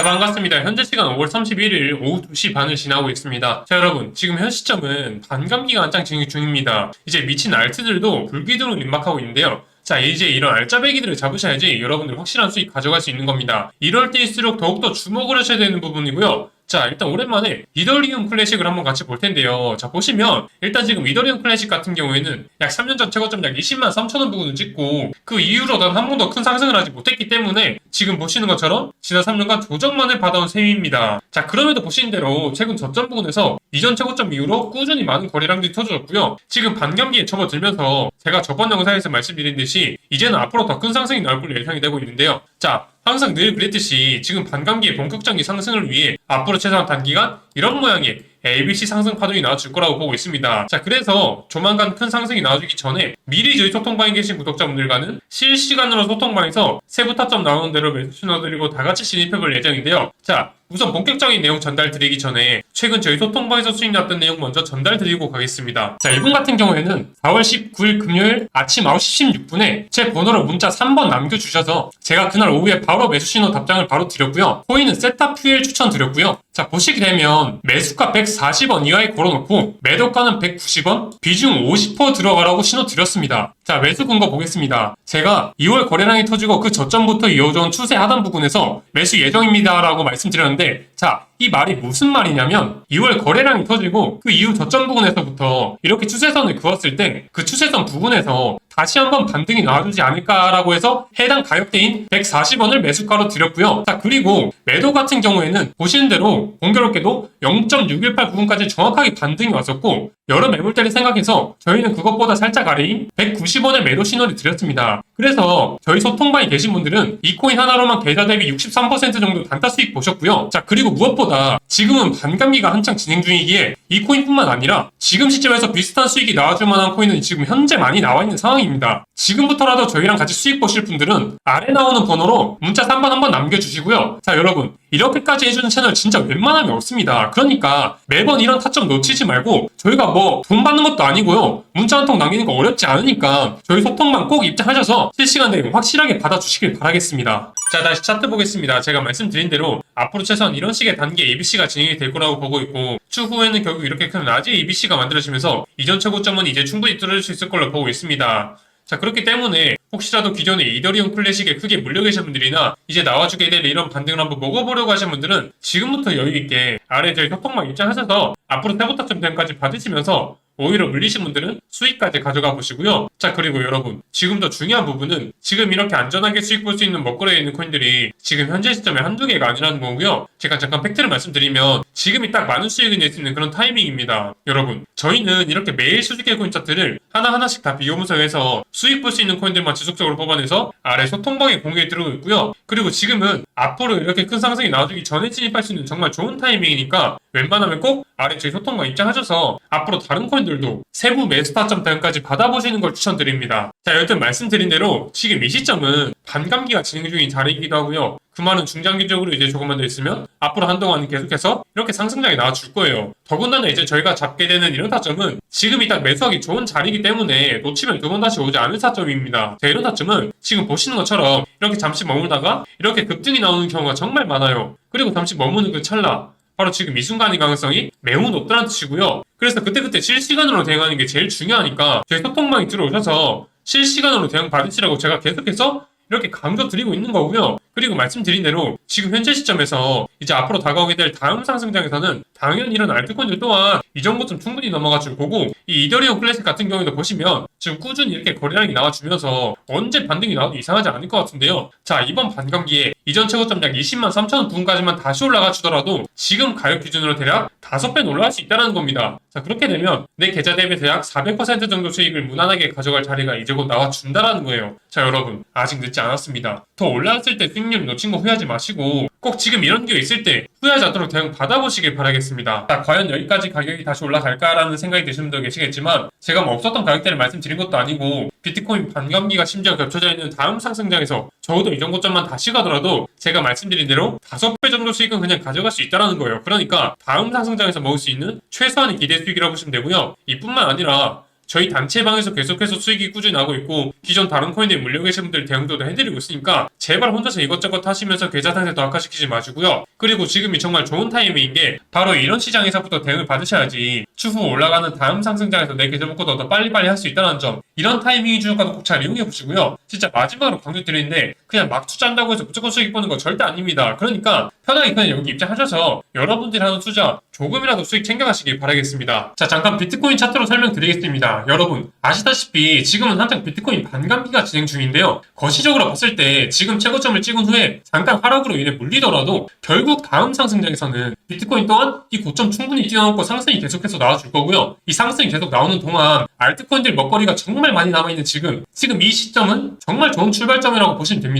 자, 반갑습니다. 현재 시간 5월 31일 오후 2시 반을 지나고 있습니다. 자, 여러분, 지금 현 시점은 반감기가 한창 진행 중입니다. 이제 미친 알트들도 불기둥을 임박하고 있는데요. 자, 이제 이런 알짜배기들을 잡으셔야지 여러분들 확실한 수익 가져갈 수 있는 겁니다. 이럴 때일수록 더욱더 주목을 하셔야 되는 부분이고요. 자, 일단 오랜만에 이더리움 클래식을 한번 같이 볼 텐데요. 자, 보시면 일단 지금 이더리움 클래식 같은 경우에는 약 3년 전 최고점 약 20만 3천 원 부근을 찍고 그 이후로 단 한 번도 큰 상승을 하지 못했기 때문에 지금 보시는 것처럼 지난 3년간 조정만을 받아온 셈입니다. 자, 그럼에도 보시는 대로 최근 저점 부근에서 이전 최고점 이후로 꾸준히 많은 거래량들이 터져졌고요. 지금 반감기에 접어들면서 제가 저번 영상에서 말씀드린 듯이 이제는 앞으로 더 큰 상승이 나올 걸로 예상이 되고 있는데요. 자, 항상 늘 그랬듯이 지금 반감기의 본격적인 상승을 위해 앞으로 최소한 단기간 이런 모양의 ABC 상승 파동이 나와줄 거라고 보고 있습니다. 자, 그래서 조만간 큰 상승이 나와주기 전에 미리 저희 소통방에 계신 구독자분들과는 실시간으로 소통방에서 세부 타점 나오는 대로 매수 신호드리고 다 같이 진입해볼 예정인데요. 자, 우선 본격적인 내용 전달 드리기 전에 최근 저희 소통방에서 수익 났던 내용 먼저 전달 드리고 가겠습니다. 자, 이분 같은 경우에는 4월 19일 금요일 아침 9시 16분에 제 번호로 문자 3번 남겨주셔서 제가 그날 오후에 바로 매수 신호 답장을 바로 드렸고요. 코인은 세타 퓨엘 추천 드렸고요. 자, 보시게 되면 매수가 140원 이하에 걸어놓고 매도가는 190원, 비중 50% 들어가라고 신호 드렸습니다. 자, 매수 근거 보겠습니다. 제가 2월 거래량이 터지고 그 저점부터 이어져온 추세 하단 부분에서 매수 예정입니다 라고 말씀드렸는데, 자, 이 말이 무슨 말이냐면 2월 거래량이 터지고 그 이후 저점 부분에서부터 이렇게 추세선을 그었을 때 그 추세선 부분에서 다시 한번 반등이 나와주지 않을까라고 해서 해당 가격대인 140원을 매수가로 드렸고요. 자 그리고 매도 같은 경우에는 보시는 대로 공교롭게도 0.618 부분까지 정확하게 반등이 왔었고 여러 매물대를 생각해서 저희는 그것보다 살짝 아래인 190원의 매도 신호를 드렸습니다. 그래서 저희 소통방에 계신 분들은 이 코인 하나로만 계좌 대비 63% 정도 단타 수익 보셨고요. 자 그리고 무엇보다 지금은 반감기가 한창 진행 중이기에 이 코인뿐만 아니라 지금 시점에서 비슷한 수익이 나와줄 만한 코인은 지금 현재 많이 나와 있는 상황입니다. 지금부터라도 저희랑 같이 수익 보실 분들은 아래 나오는 번호로 문자 3번 한번 남겨주시고요. 자 여러분 이렇게까지 해주는 채널 진짜 웬만하면 없습니다. 그러니까 매번 이런 타점 놓치지 말고 저희가 뭐 돈 받는 것도 아니고요. 문자 한 통 남기는 거 어렵지 않으니까 저희 소통만 꼭 입장하셔서 실시간 대응 확실하게 받아주시길 바라겠습니다. 자 다시 차트 보겠습니다. 제가 말씀드린 대로 앞으로 최소한 이런 식의 단계 ABC가 진행이 될 거라고 보고 있고 추후에는 결국 이렇게 큰 라지 ABC가 만들어지면서 이전 최고점은 이제 충분히 뚫을 수 있을 걸로 보고 있습니다. 자 그렇기 때문에 혹시라도 기존에 이더리움 클래식에 크게 물려 계신 분들이나 이제 나와주게 될 이런 반등을 한번 먹어보려고 하신 분들은 지금부터 여유있게 아래 저희 협동망 입장하셔서 앞으로 세부타점 대응까지 받으시면서 오히려 물리신 분들은 수익까지 가져가 보시고요. 자 그리고 여러분 지금 더 중요한 부분은 지금 이렇게 안전하게 수익 볼 수 있는 먹거리에 있는 코인들이 지금 현재 시점에 한두 개가 아니라는 거고요. 제가 잠깐 팩트를 말씀드리면 지금이 딱 많은 수익을 낼 수 있는 그런 타이밍입니다. 여러분 저희는 이렇게 매일 수직계 코인 차트를 하나하나씩 다 비교 분석해서 수익 볼 수 있는 코인들만 지속적으로 뽑아내서 아래 소통방에 공개해 드리고 있고요. 그리고 지금은 앞으로 이렇게 큰 상승이 나와주기 전에 진입할 수 있는 정말 좋은 타이밍이니까 웬만하면 꼭 아래 저희 소통방 입장하셔서 앞으로 다른 코인들도 세부 매수타점 대응까지 받아보시는 걸 추천드립니다. 자, 여튼 말씀드린 대로 지금 이 시점은 반감기가 진행 중인 자리이기도 하고요. 그 말은 중장기적으로 이제 조금만 더 있으면 앞으로 한동안 계속해서 이렇게 상승장이 나와줄 거예요. 더군다나 이제 저희가 잡게 되는 이런 타점은 지금이 딱 매수하기 좋은 자리이기 때문에 놓치면 두 번 다시 오지 않을 타점입니다. 자, 이런 타점은 지금 보시는 것처럼 이렇게 잠시 머물다가 이렇게 급등이 나오는 경우가 정말 많아요. 그리고 잠시 머무는 그 찰나 바로 지금 이 순간의 가능성이 매우 높다는 뜻이고요. 그래서 그때그때 실시간으로 대응하는 게 제일 중요하니까 저희 소통방에 들어오셔서 실시간으로 대응 받으시라고 제가 계속해서 이렇게 강조 드리고 있는 거고요. 그리고 말씀드린 대로 지금 현재 시점에서 이제 앞으로 다가오게 될 다음 상승장에서는 당연히 이런 알트코인들 또한 이 정도쯤 충분히 넘어가줄 거고 이 이더리움 클래식 같은 경우에도 보시면 지금 꾸준히 이렇게 거래량이 나와주면서 언제 반등이 나와도 이상하지 않을 것 같은데요. 자 이번 반감기에 이전 최고점 약 20만 3천 원 부분까지만 다시 올라가 주더라도 지금 가격 기준으로 대략 5배 올라갈 수 있다는 겁니다. 자 그렇게 되면 내 계좌 대비 대략 400% 정도 수익을 무난하게 가져갈 자리가 이제 곧 나와준다라는 거예요. 자 여러분 아직 늦지 않았습니다. 더 올라왔을 때 수익률 놓친 거 후회하지 마시고 꼭 지금 이런 기회 있을 때 후회하지 않도록 대응 받아보시길 바라겠습니다. 자, 과연 여기까지 가격이 다시 올라갈까라는 생각이 드시는 분도 계시겠지만 제가 뭐 없었던 가격대를 말씀드린 것도 아니고 비트코인 반감기가 심지어 겹쳐져 있는 다음 상승장에서 적어도 이 정도 점만 다시 가더라도 제가 말씀드린 대로 다섯 배 정도 수익은 그냥 가져갈 수 있다는 거예요. 그러니까 다음 상승장에서 먹을 수 있는 최소한의 기대 수익이라고 보시면 되고요. 이뿐만 아니라 저희 단체방에서 계속해서 수익이 꾸준히 나고 있고 기존 다른 코인에 물려 계신 분들 대응도 해드리고 있으니까 제발 혼자서 이것저것 하시면서 계좌 상태도 악화시키지 마시고요. 그리고 지금이 정말 좋은 타이밍인 게 바로 이런 시장에서부터 대응을 받으셔야지 추후 올라가는 다음 상승장에서 내 계좌 복구도 더 빨리빨리 할 수 있다는 점 이런 타이밍이 주니까도 꼭 잘 이용해 보시고요. 진짜 마지막으로 강조 드리는데 그냥 막 투자한다고 해서 무조건 수익 보는 거 절대 아닙니다. 그러니까 편하게 그냥 여기 입장하셔서 여러분들이 하는 투자 조금이라도 수익 챙겨가시길 바라겠습니다. 자 잠깐 비트코인 차트로 설명드리겠습니다. 여러분 아시다시피 지금은 한창 비트코인 반감기가 진행 중인데요. 거시적으로 봤을 때 지금 최고점을 찍은 후에 잠깐 하락으로 인해 물리더라도 결국 다음 상승장에서는 비트코인 또한 이 고점 충분히 뛰어넘고 상승이 계속해서 나와줄 거고요. 이 상승이 계속 나오는 동안 알트코인들 먹거리가 정말 많이 남아있는 지금 지금 이 시점은 정말 좋은 출발점이라고 보시면 됩니다.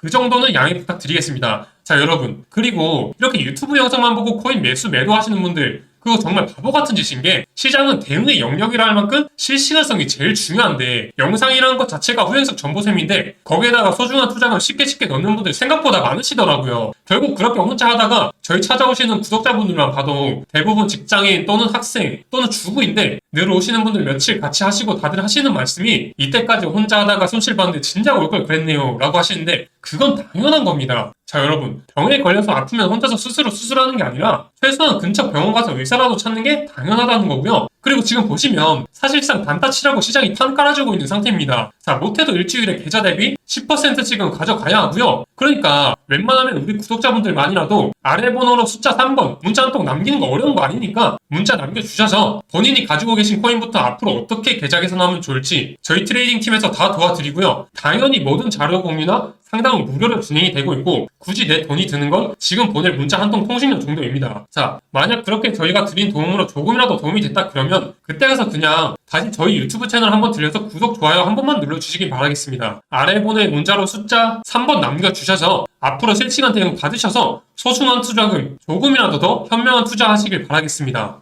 그 정도는 양해 부탁드리겠습니다. 자, 여러분. 그리고 이렇게 유튜브 영상만 보고 코인 매수 매도 하시는 분들, 그거 정말 바보 같은 짓인 게 시장은 대응의 영역이라 할 만큼 실시간성이 제일 중요한데 영상이라는 것 자체가 후행석 정보셈인데 거기에다가 소중한 투자금 쉽게 쉽게 넣는 분들 생각보다 많으시더라고요. 결국 그렇게 혼자 하다가 저희 찾아오시는 구독자분들만 봐도 대부분 직장인 또는 학생 또는 주부인데 늘 오시는 분들 며칠 같이 하시고 다들 하시는 말씀이 이때까지 혼자 하다가 손실 봤는데 진작 올 걸 그랬네요 라고 하시는데 그건 당연한 겁니다. 자 여러분 병에 걸려서 아프면 혼자서 스스로 수술하는 게 아니라 최소한 근처 병원 가서 의사라도 찾는 게 당연하다는 거고요. 그리고 지금 보시면 사실상 단타치라고 시장이 탄 깔아주고 있는 상태입니다. 자 못해도 일주일에 계좌 대비 10% 지금 가져가야 하고요. 그러니까 웬만하면 우리 구독자분들만이라도 아래 번호로 숫자 3번 문자 한 통 남기는 거 어려운 거 아니니까 문자 남겨주셔서 본인이 가지고 계신 코인부터 앞으로 어떻게 계좌 개선하면 좋을지 저희 트레이딩 팀에서 다 도와드리고요. 당연히 모든 자료 공유나 상담은 무료로 진행이 되고 있고 굳이 내 돈이 드는 건 지금 보낼 문자 한 통 통신료 정도입니다. 자 만약 그렇게 저희가 드린 도움으로 조금이라도 도움이 됐다 그러면 그때 가서 그냥 다시 저희 유튜브 채널 한번 들려서 구독 좋아요 한 번만 눌러주시기 바라겠습니다. 아래 보낼 문자로 숫자 3번 남겨주셔서 앞으로 실시간 대응 받으셔서 소중한 투자금 조금이라도 더 현명한 투자하시길 바라겠습니다.